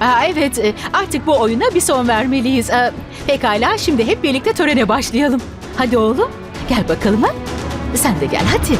Aa, evet, e, artık bu oyuna bir son vermeliyiz. Aa, pekala, şimdi hep birlikte törene başlayalım. Hadi oğlum, gel bakalım ha. Sen de gel, hadi.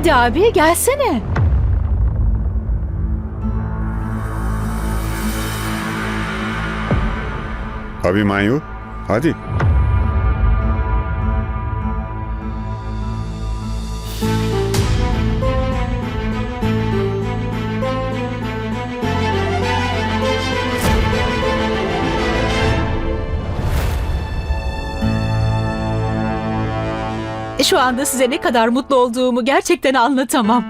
Hadi abi, gelsene. Abimanyu, hadi. Şu anda size ne kadar mutlu olduğumu gerçekten anlatamam.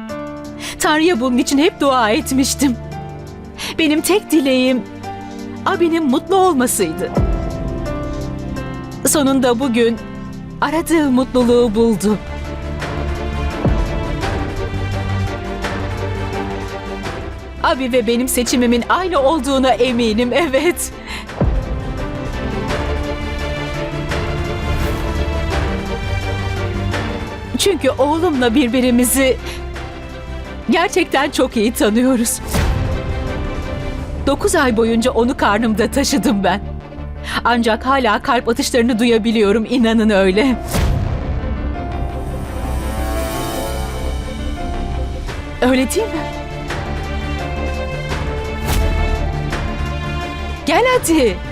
Tanrı'ya bunun için hep dua etmiştim. Benim tek dileğim abinin mutlu olmasıydı. Sonunda bugün aradığı mutluluğu buldu. Abi ve benim seçimimin aynı olduğuna eminim, evet. Çünkü oğlumla birbirimizi gerçekten çok iyi tanıyoruz. Dokuz ay boyunca onu karnımda taşıdım ben. Ancak hala kalp atışlarını duyabiliyorum, inanın öyle. Öyle değil mi? Gel hadi.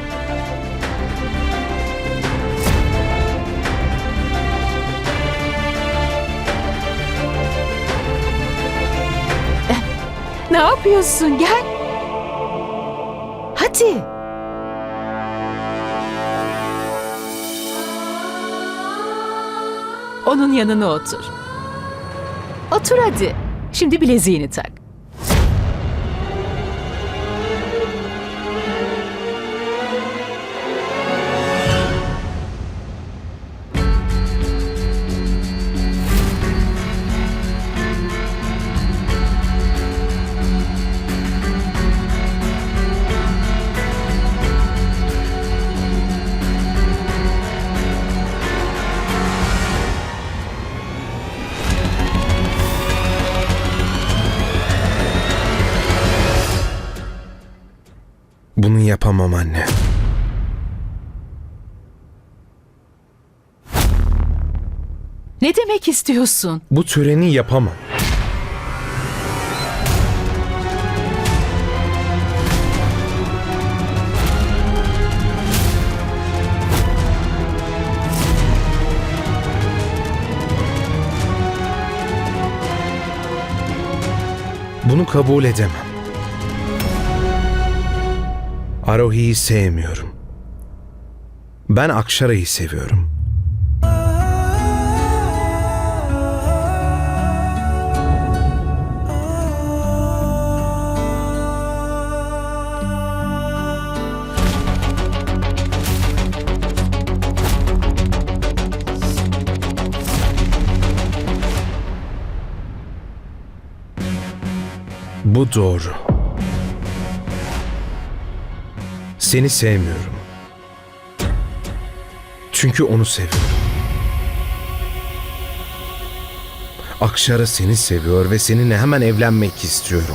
Ne yapıyorsun? Gel. Hadi. Onun yanına otur. Otur hadi. Şimdi bileziğini tak. Bunu yapamam anne. Ne demek istiyorsun? Bu töreni yapamam. Bunu kabul edemem. Arohi'yi sevmiyorum. Ben Akşara'yı seviyorum. Bu doğru. Seni sevmiyorum. Çünkü onu seviyorum. Akşara seni seviyor ve seninle hemen evlenmek istiyorum.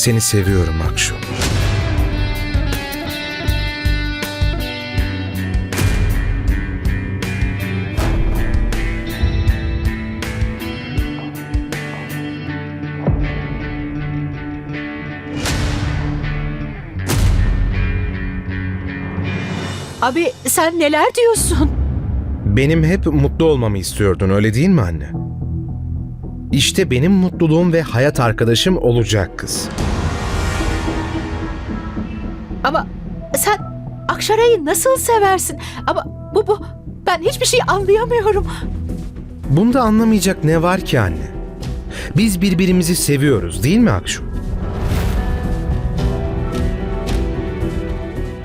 Seni seviyorum Akşu. Abi sen neler diyorsun? Benim hep mutlu olmamı istiyordun öyle değil mi anne? İşte benim mutluluğum ve hayat arkadaşım olacak kız. Ama sen Akşara'yı nasıl seversin? Ama bu bu ben hiçbir şey anlayamıyorum. Bunda anlamayacak ne var ki anne? Biz birbirimizi seviyoruz değil mi Akşu?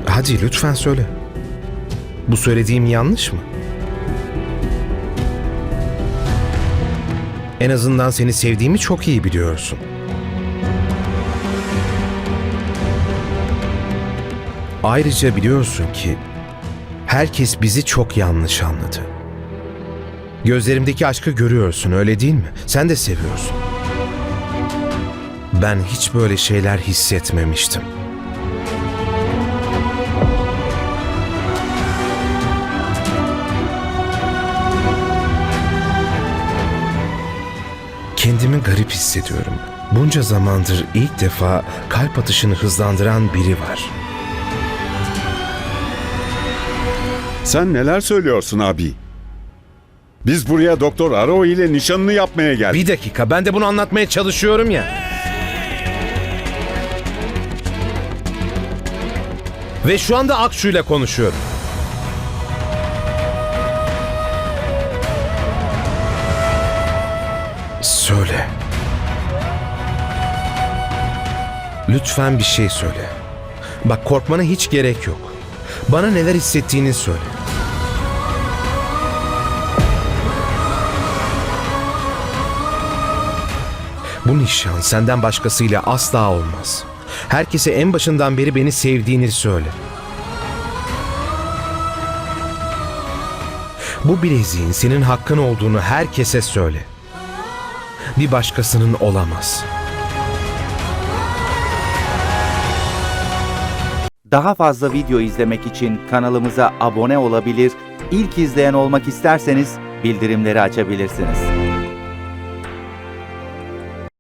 Hadi lütfen söyle. Bu söylediğim yanlış mı? En azından seni sevdiğimi çok iyi biliyorsun. Ayrıca biliyorsun ki herkes bizi çok yanlış anladı. Gözlerimdeki aşkı görüyorsun öyle değil mi? Sen de seviyorsun. Ben hiç böyle şeyler hissetmemiştim. Kendimi garip hissediyorum. Bunca zamandır ilk defa kalp atışını hızlandıran biri var. Sen neler söylüyorsun abi? Biz buraya Doktor Aro ile nişanını yapmaya geldik. Bir dakika ben de bunu anlatmaya çalışıyorum ya. Ve şu anda Akşu ile konuşuyorum. Söyle. Lütfen bir şey söyle. Bak korkmana hiç gerek yok. Bana neler hissettiğini söyle. Bu nişan senden başkasıyla asla olmaz. Herkese en başından beri beni sevdiğini söyle. Bu bileziğin senin hakkın olduğunu herkese söyle. Bir başkasının olamaz. Daha fazla video izlemek için kanalımıza abone olabilir, ilk izleyen olmak isterseniz bildirimleri açabilirsiniz.